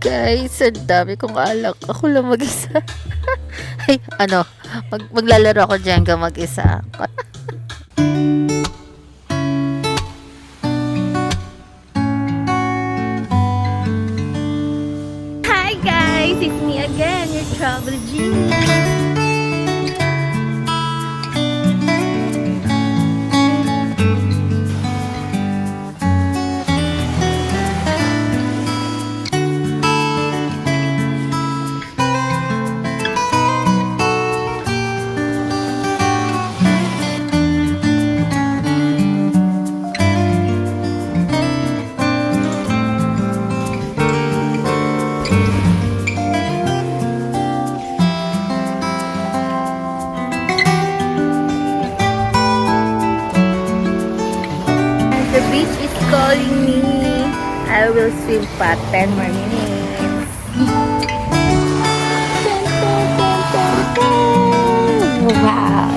Guys, ang dami kong alak. Ako lang mag-isa. Ay, ano, mag maglalaro ako Jenga mag-isa. Hi guys! It's me again, your travel genius. Calling me. I will swim pa 10 more minutes. Wow!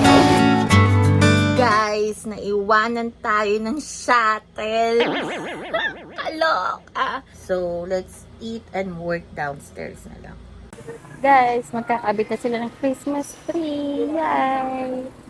Guys, naiwanan tayo ng shuttle. Kaloka! So, let's eat and work downstairs na lang. Guys, magkakabit na sila ng Christmas tree. Yay!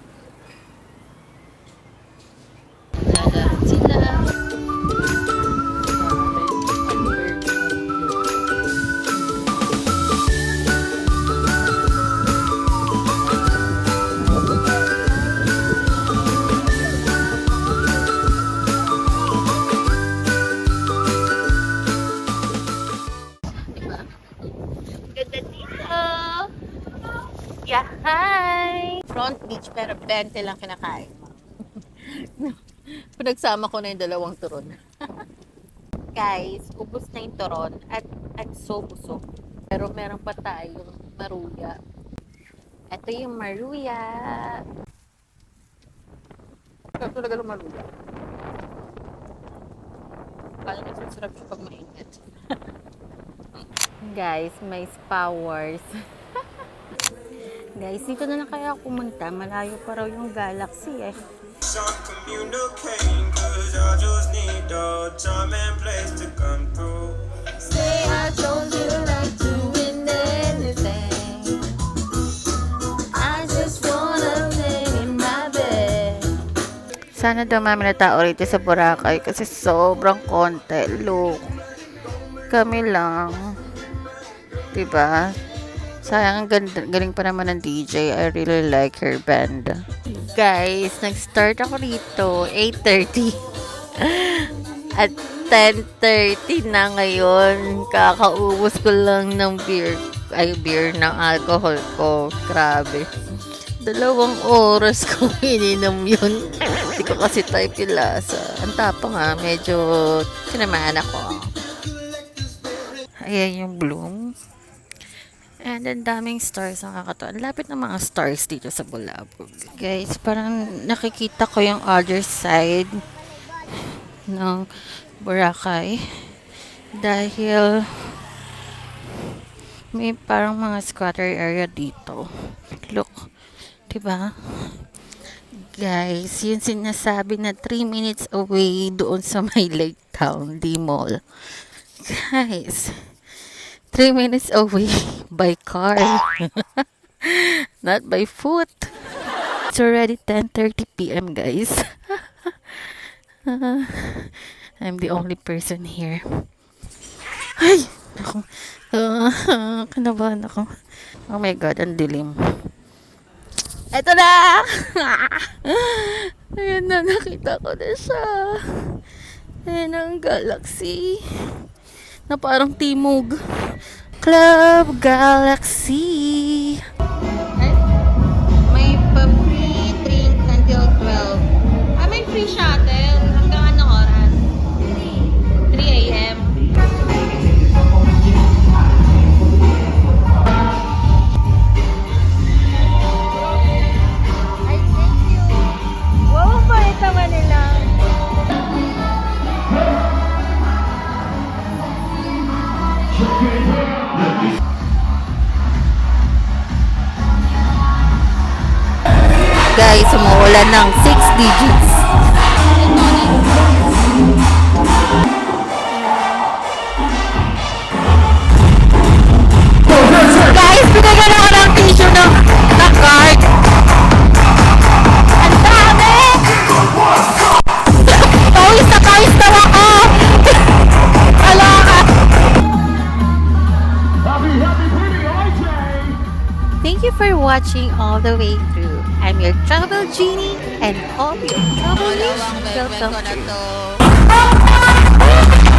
Front beach pero 20 lang kinakain mo. Pinagsama ko na yung dalawang turon. Guys, ubos na yung turon at, at so busog. Pero meron pa tayong maruya. Ito yung maruya. Ito talaga ng maruya. Kala na sarap siya pag mainit. Guys, may powers. Guys, dito na lang kaya pumunta. Malayo pa raw yung galaxy eh. Say. Sana dumami na tao rito sa Boracay kasi sobrang konti. Look. Kami lang. Diba? Sayang ang galing pa naman ng DJ. I really like her band. Guys, nag-start ako dito 8.30. At 10.30 na ngayon. Kakaubos ko lang ng beer. Ay, beer ng alcohol ko. Grabe. Dalawang oras ko ininom yun. Hindi ko kasi type yung lasa. Ang tapang ha. Medyo tinamaan ako. Ayan yung bloom. And ang daming stars ang kakatawa. Ang lapit ng mga stars dito sa Bulabog. Guys, parang nakikita ko yung other side ng Boracay. Dahil may parang mga squatter area dito. Look. Diba? Guys, yun sinasabi na 3 minutes away doon sa may Lake Town, D Mall. Guys, 3 minutes away by car. Not by foot. It's already 10.30 p.m. guys. I'm the only person here. Ay! Ako, uh, kinabahan ako. Oh my God, ang dilim. Eto na! Ayan na, nakita ko na siya. Ayan ang galaxy. Na parang timog. Club Galaxy. Guys, umuulan ng 6 digits. Watching all the way through. I'm your travel genie and hope your travel wish will come true.